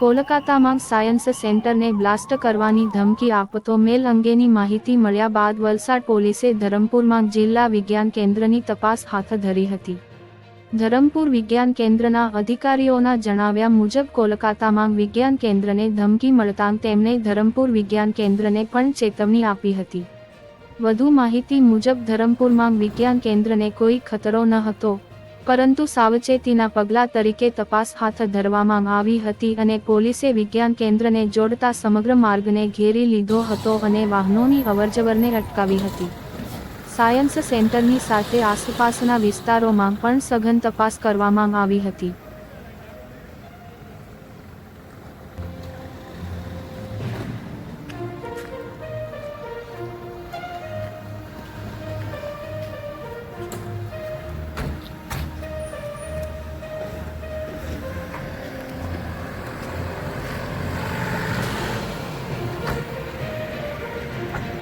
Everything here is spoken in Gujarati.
કોલકાતામાં સાયન્સ સેન્ટરને બ્લાસ્ટ કરવાની ધમકી આપતો મેલ અંગેની માહિતી મળ્યા બાદ વલસાડ પોલીસે ધરમપુરમાં જિલ્લા વિજ્ઞાન કેન્દ્રની તપાસ હાથ ધરી હતી. ધરમપુર વિજ્ઞાન કેન્દ્રના અધિકારીઓના જણાવ્યા મુજબ કોલકાતામાં વિજ્ઞાન કેન્દ્રને ધમકી મળતાં તેમણે ધરમપુર વિજ્ઞાન કેન્દ્રને પણ ચેતવણી આપી હતી. વધુ માહિતી મુજબ ધરમપુરમાં વિજ્ઞાન કેન્દ્રને કોઈ ખતરો ન હતો પરંતુ સાવચેતીના પગલા તરીકે તપાસ હાથ ધરવામાં આવી હતી અને પોલીસે વિજ્ઞાન કેન્દ્રને જોડતા સમગ્ર માર્ગને ઘેરી લીધો હતો અને વાહનોની અવરજવરને અટકાવી હતી. સાયન્સ સેન્ટરની સાથે આસપાસના વિસ્તારોમાં પણ સઘન તપાસ કરવામાં આવી હતી.